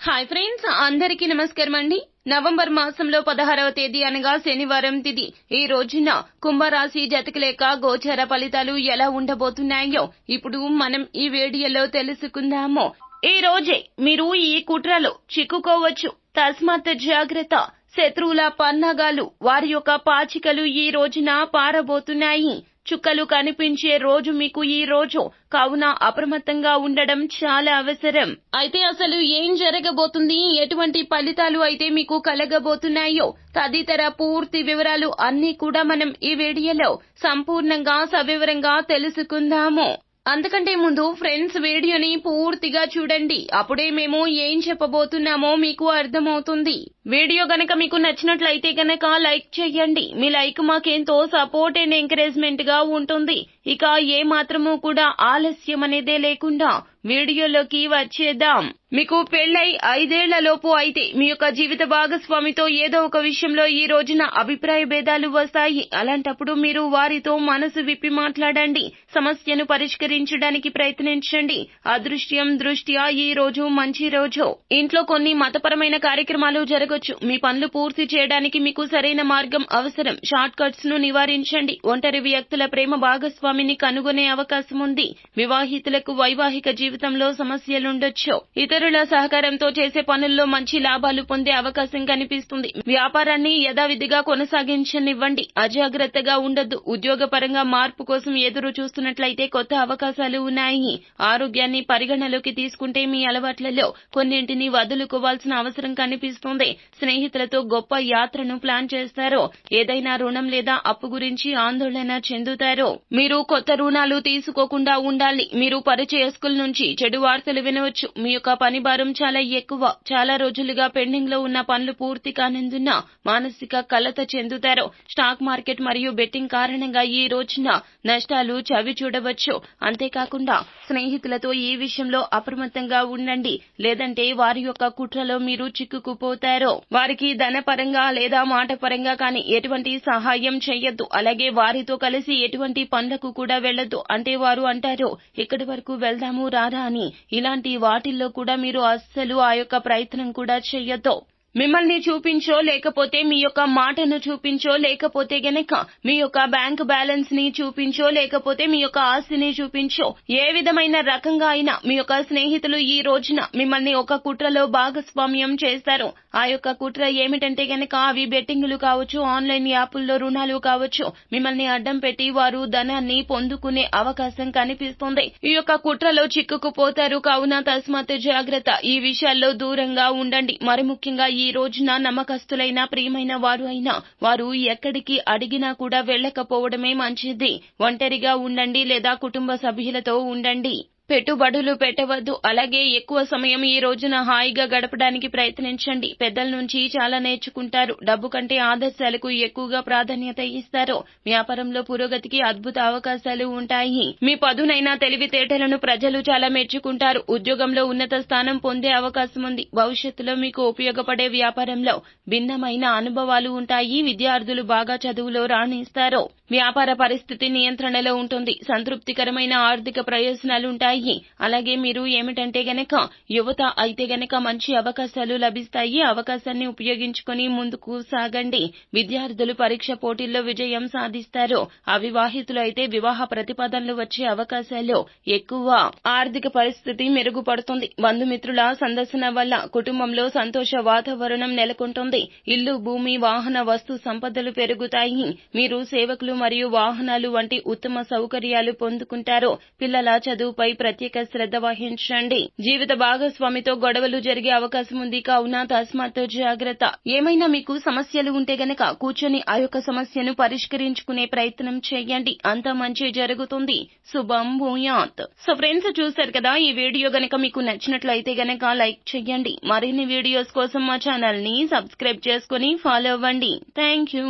Hi friends అందరికీ నమస్కారం అండి. నవంబర్ మాసంలో పదహారవ తేదీ అనగా శనివారం తిది. ఈ రోజున కుంభరాశి జతకలేక గోచర ఫలితాలు ఎలా ఉండబోతున్నాయో ఇప్పుడు మనం ఈ వీడియోలో తెలుసుకుందాము. ఈ రోజే మీరు ఈ కుట్రలో చిక్కుకోవచ్చు. తస్మాత్ జాగ్రత్త. శత్రువుల పన్నాగాలు వారి యొక్క పాచికలు ఈ రోజున పారబోతున్నాయి. చుక్కలు కనిపించే రోజు మీకు ఈ రోజు. కావున అప్రమత్తంగా ఉండడం చాలా అవసరం. అయితే అసలు ఏం జరగబోతుంది? ఎటువంటి ఫలితాలు అయితే మీకు కలగబోతున్నాయో? తదితర పూర్తి వివరాలు అన్ని కూడా మనం ఈ వీడియోలో సంపూర్ణంగా సవివరంగా తెలుసుకుందాము. అంతకంటే ముందు ఫ్రెండ్స్ వీడియోని పూర్తిగా చూడండి. అప్పుడే మేము ఏం చెప్పబోతున్నామో మీకు అర్థమవుతుంది. వీడియో గనక మీకు నచ్చినట్లయితే గనక లైక్ చేయండి. మీ లైక్ మాకెంతో సపోర్ట్ అండ్ ఎంకరేజ్మెంట్గా ఉంటుంది. ఇక ఏ మాత్రము కూడా ఆలస్యం అనేదే లేకుండా వీడియోలోకి వచ్చేద్దాం. మీకు పెళ్ళై ఐదేళ్ళలోపు అయితే మీ యొక్క జీవిత భాగస్వామితో ఏదో ఒక విషయంలో ఈ రోజున అభిప్రాయ భేదాలు వస్తాయి. అలాంటప్పుడు మీరు వారితో మనసు విప్పి మాట్లాడండి. సమస్యను పరిష్కరించడానికి ప్రయత్నించండి. అదృశ్యం దృష్ట్యా ఈ రోజు మంచి రోజు. ఇంట్లో కొన్ని మతపరమైన కార్యక్రమాలు జరగొచ్చు. మీ పనులు పూర్తి చేయడానికి మీకు సరైన మార్గం అవసరం. షార్ట్ కట్స్ను నివారించండి. ఒంటరి వ్యక్తుల ప్రేమ భాగస్వామిని కనుగొనే అవకాశం ఉంది. వివాహితులకు వైవాహిక జీవితంలో సమస్యలుండొచ్చు ఇతరుల సహకారంతో చేసే పనుల్లో మంచి లాభాలు పొందే అవకాశం కనిపిస్తుంది. వ్యాపారాన్ని యథావిధిగా కొనసాగించనివ్వండి. అజాగ్రత్తగా ఉండొద్దు. ఉద్యోగపరంగా మార్పు కోసం ఎదురు చూస్తున్నట్లయితే కొత్త అవకాశాలు ఉన్నాయి. ఆరోగ్యాన్ని పరిగణలోకి తీసుకుంటే మీ అలవాట్లలో కొన్నింటిని వదులుకోవాల్సిన అవసరం కనిపిస్తుంది. స్నేహితులతో గొప్ప యాత్రను ప్లాన్ చేస్తారు ఏదైనా రుణం లేదా అప్పు గురించి ఆందోళన చెందుతారు మీరు కొత్త రుణాలు తీసుకోకుండా ఉండాలి. మీరు పరిచయస్కుల నుంచి చెడు వార్తలు వినవచ్చు. మీ యొక్క పని భారం చాలా ఎక్కువ. చాలా రోజులుగా పెండింగ్లో ఉన్న పనులు పూర్తి కానందున మానసిక కలత చెందుతారు. స్టాక్ మార్కెట్ మరియు బెట్టింగ్ కారణంగా ఈ రోజున నష్టాలు చవి చూడవచ్చు అంతేకాకుండా స్నేహితులతో ఈ విషయంలో అప్రమత్తంగా ఉండండి లేదంటే వారి యొక్క కుట్రలో మీరు చిక్కుకుపోతారు. వారికి ధనపరంగా లేదా మాట పరంగా కానీ ఎటువంటి సహాయం చేయొద్దు అలాగే వారితో కలిసి ఎటువంటి పనులకు కూడా వెళ్ళొద్దు. అంటే వారు అంటారు ఇక్కడి వరకు వెళ్దాము రారా అని. ఇలాంటి వాటిల్లో కూడా మీరు అస్సలు ఆ యొక్క ప్రయత్నం కూడా చెయ్యొద్దు. మిమ్మల్ని చూపించో లేకపోతే మీ యొక్క మాటను చూపించో లేకపోతే గనక మీ యొక్క బ్యాంక్ బ్యాలెన్స్ని చూపించో లేకపోతే మీ యొక్క ఆస్తిని చూపించో ఏ విధమైన రకంగా అయినా మీ యొక్క స్నేహితులు ఈ రోజున మిమ్మల్ని ఒక కుట్రలో భాగస్వామ్యం చేస్తారు. ఆ యొక్క కుట్ర ఏమిటంటే గనక అవి బెట్టింగులు కావచ్చు ఆన్లైన్ యాపుల్లో రుణాలు కావచ్చు. మిమ్మల్ని అడ్డం పెట్టి వారు ధనాన్ని పొందుకునే అవకాశం కనిపిస్తుంది. ఈ యొక్క కుట్రలో చిక్కుకుపోతారు. కావున తస్మాత్ జాగ్రత్త. ఈ విషయాల్లో దూరంగా ఉండండి. మరి ముఖ్యంగా ఈ ఈ రోజున నమ్మకస్తులైన ప్రియమైన వారు అయినా వారు ఎక్కడికి అడిగినా కూడా వెళ్ళకపోవడమే మంచిది. ఒంటరిగా ఉండండి లేదా కుటుంబ సభ్యులతో ఉండండి. పెట్టుబడులు పెట్టవద్దు. అలాగే ఎక్కువ సమయం ఈ రోజున హాయిగా గడపడానికి ప్రయత్నించండి. పెద్దల నుంచి చాలా నేర్చుకుంటారు. డబ్బు కంటే ఆదర్శాలకు ఎక్కువగా ప్రాధాన్యత ఇస్తారు. వ్యాపారంలో పురోగతికి అద్భుత అవకాశాలు ఉంటాయి. మీ పదునైన తెలివితేటలను ప్రజలు చాలా మెచ్చుకుంటారు. ఉద్యోగంలో ఉన్నత స్థానం పొందే అవకాశం ఉంది. భవిష్యత్తులో మీకు ఉపయోగపడే వ్యాపారంలో భిన్నమైన అనుభవాలు ఉంటాయి. విద్యార్థులు బాగా చదువులో రాణిస్తారు. వ్యాపార పరిస్థితి నియంత్రణలో ఉంటుంది. సంతృప్తికరమైన ఆర్థిక ప్రయోజనాలు ఉంటాయి అలాగే మీరు ఏమిటంటే గనక యువత అయితే గనక మంచి అవకాశాలు లభిస్తాయి. అవకాశాన్ని ఉపయోగించుకొని ముందుకు సాగండి. విద్యార్థులు పరీక్ష పోటీల్లో విజయం సాధిస్తారు. అవివాహితులు అయితే వివాహ ప్రతిపాదనలు వచ్చే అవకాశాలు ఎక్కువ. ఆర్థిక పరిస్థితి మెరుగుపడుతుంది. బంధుమిత్రుల సందర్శన వల్ల కుటుంబంలో సంతోష వాతావరణం నెలకొంటుంది. ఇల్లు భూమి వాహన వస్తు సంపదలు పెరుగుతాయి. మీరు సేవకులు మరియు వాహనాలు వంటి ఉత్తమ సౌకర్యాలు పొందుకుంటారు. పిల్లల చదువుపై ప్రత్యేక శ్రద్ధ వహించండి. జీవిత భాగస్వామితో గొడవలు జరిగే అవకాశం ఉంది కావున తస్మాత్ జాగ్రత్త. ఏమైనా మీకు సమస్యలు ఉంటే గనక కూర్చొని ఆ యొక్క సమస్యను పరిష్కరించుకునే ప్రయత్నం చేయండి. అంత మంచి జరుగుతుంది. శుభం భూయాత్. సో ఫ్రెండ్స్ చూశారు కదా ఈ వీడియో గనక మీకు నచ్చినట్లయితే గనక లైక్ చేయండి. మరిన్ని వీడియోస్ కోసం మా ఛానల్ని సబ్స్క్రైబ్ చేసుకుని ఫాలో అవ్వండి. Thank you